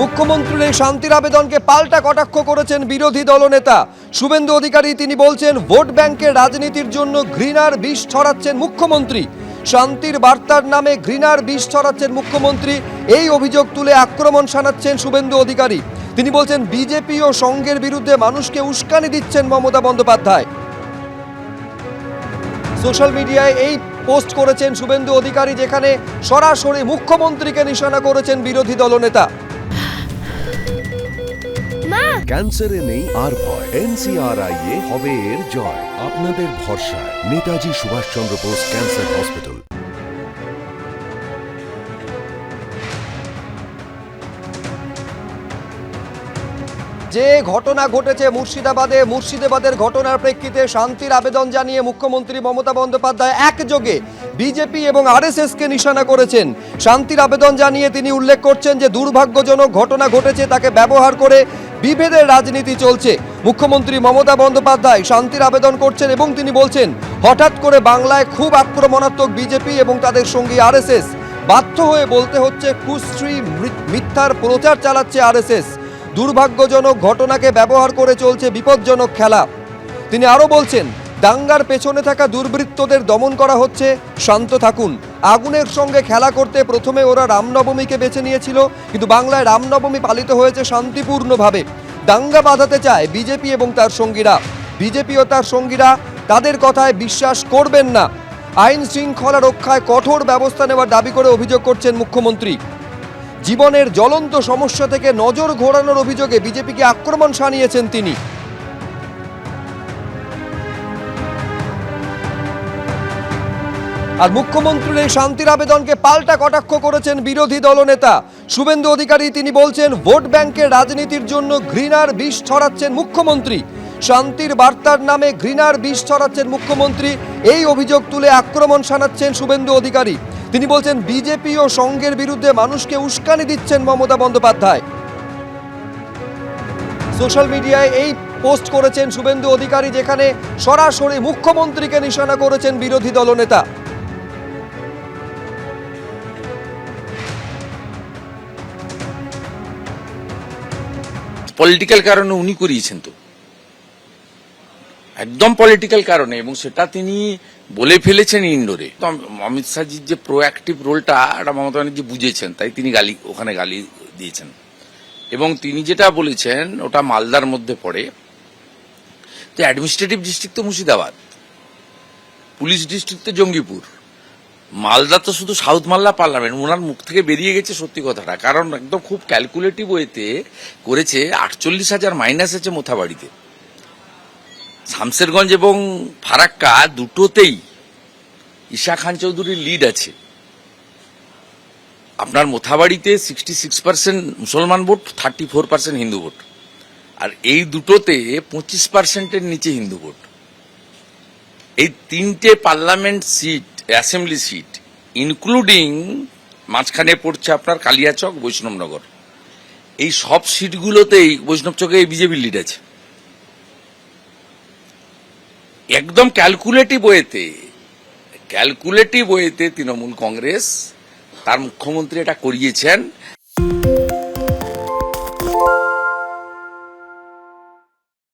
মুখ্যমন্ত্রীর এই শান্তির আবেদনকে পাল্টা কটাক্ষ করেছেন বিরোধী দলনেতা। শুভেন্দু অধিকারী তিনি বলছেন, ভোট ব্যাংকের রাজনীতির জন্য ঘৃণার বিষ ছড়াচ্ছেন মুখ্যমন্ত্রী। শান্তির বার্তার নামে ঘৃণার বিষ ছড়াচ্ছেন মুখ্যমন্ত্রী। এই অভিযোগ তুলে আক্রমণ শানাচ্ছেন শুভেন্দু অধিকারী। তিনি বলছেন, বিজেপি ও সংঘের বিরুদ্ধে মানুষকে উস্কানি দিচ্ছেন মমতা বন্দ্যোপাধ্যায়। সোশ্যাল মিডিয়ায় এই পোস্ট করেছেন শুভেন্দু অধিকারী, যেখানে সরাসরি মুখ্যমন্ত্রীকে নিশানা করেছেন বিরোধী দলনেতা। ক্যান্সারে নেই আর ভয়। এনসিআরআই এ হবে এর জয়। আপনাদের ভরসা নেতাজি সুভাষচন্দ্র বোস ক্যান্সার হসপিটাল। যে ঘটনা ঘটেছে মুর্শিদাবাদে, মুর্শিদাবাদের ঘটনার প্রেক্ষিতে শান্তির আবেদন জানিয়ে মুখ্যমন্ত্রী মমতা বন্দ্যোপাধ্যায় একযোগে বিজেপি এবং আরএসএসকে নিশানা করেছেন। শান্তির আবেদন জানিয়ে তিনি উল্লেখ করছেন যে দুর্ভাগ্যজনক ঘটনা ঘটেছে, তাকে ব্যবহার করে বিভেদের রাজনীতি চলছে। মুখ্যমন্ত্রী মমতা বন্দ্যোপাধ্যায় শান্তির আবেদন করছেন এবং তিনি বলছেন, হঠাৎ করে বাংলায় খুব আক্রমণাত্মক বিজেপি এবং তাদের সঙ্গী আরএসএস। বাধ্য হয়ে বলতে হচ্ছে কুশ্রী মিথ্যার প্রচার চালাচ্ছে আরএসএস। দুর্ভাগ্যজনক ঘটনাকে ব্যবহার করে চলছে বিপজ্জনক খেলা। তিনি আরও বলছেন দাঙ্গার পেছনে থাকা দুর্বৃত্তদের দমন করা হচ্ছে। শান্ত থাকুন। আগুনের সঙ্গে খেলা করতে প্রথমে ওরা রামনবমীকে বেছে নিয়েছিল, কিন্তু বাংলায় রামনবমী পালিত হয়েছে শান্তিপূর্ণভাবে। দাঙ্গা বাঁধাতে চায় বিজেপি এবং তার সঙ্গীরা। বিজেপি ও তার সঙ্গীরা তাদের কথায় বিশ্বাস করবেন না। আইন শৃঙ্খলা রক্ষায় কঠোর ব্যবস্থা নেওয়ার দাবি করে অভিযোগ করছেন মুখ্যমন্ত্রী। জীবনের জ্বলন্ত সমস্যা থেকে নজর ঘোরানোর অভিযোগে বিজেপিকে আক্রমণ সানিয়েছেন তিনি। আর মুখ্যমন্ত্রীর এই শান্তির আবেদনকে পাল্টা কটাক্ষ করেছেন বিরোধী দলনেতা। শুভেন্দু অধিকারী তিনি বলছেন, ভোট ব্যাংকের রাজনীতির জন্য ঘৃণার বিষ ছড়াচ্ছেন মুখ্যমন্ত্রী। শান্তির বার্তার নামে ঘৃণার বিষ ছড়াচ্ছেন মুখ্যমন্ত্রী। এই অভিযোগ তুলে আক্রমণ শানাচ্ছেন শুভেন্দু অধিকারী। তিনি বলছেন, বিজেপি ও সংঘের বিরুদ্ধে মানুষকে উস্কানি দিচ্ছেন মমতা বন্দ্যোপাধ্যায়। সোশ্যাল মিডিয়ায় এই পোস্ট করেছেন শুভেন্দু অধিকারী, যেখানে সরাসরি মুখ্যমন্ত্রীকে নিশানা করেছেন বিরোধী দলনেতা। পলিটিক্যাল কারণে উনি করিয়েছেন তো। একদম পলিটিক্যাল কারণে এবং সেটা তিনি বলে ফেলেছেন ইন্ডোরে তো অমিত শাহজির যে প্রোঅ্যাক্টিভ রোলটা এটা মমতা ব্যানার্জি বুঝেছেন, তাই তিনি গালি, ওখানে গালি দিয়েছেন। এবং তিনি যেটা বলেছেন, ওটা মালদার মধ্যে পড়ে তো অ্যাডমিনিস্ট্রেটিভ ডিস্ট্রিক্ট তো মুর্শিদাবাদ, পুলিশ ডিস্ট্রিক্ট তো জঙ্গিপুর। মালদা তো শুধু সাউথ মালদা পার্লামেন্ট ওনার মুখ থেকে বেরিয়ে গেছে সত্যি কথাটা। কারণ একদম খুব ক্যালকুলেটিভ ওয়েতে করেছে আটচল্লিশ হাজার মাইনাস আছে মোথাবাড়িতে। শামসেরগঞ্জ এবং ফারাক্কা দুটোতেই ঈশা খান চৌধুরীর লিড আছে। আপনার মোথাবাড়িতে সিক্সটি সিক্স পার্সেন্ট মুসলমান vote thirty four percent Hindu vote. আর এই দুটোতে পঁচিশ পার্সেন্টের নিচে হিন্দু ভোট। এই তিনটে parliament seat, assembly seat, including মাঝখানে পড়ছে আপনার কালিয়াচক বৈষ্ণবনগর। এই সব সিটগুলোতেই বৈষ্ণবচকে এই বিজেপির লিড আছে। একদম ক্যালকুলেটিভ ওয়েতে ক্যালকুলেটিভ ওয়েতে তৃণমূল কংগ্রেস তার মুখ্যমন্ত্রী এটা করিয়েছেন।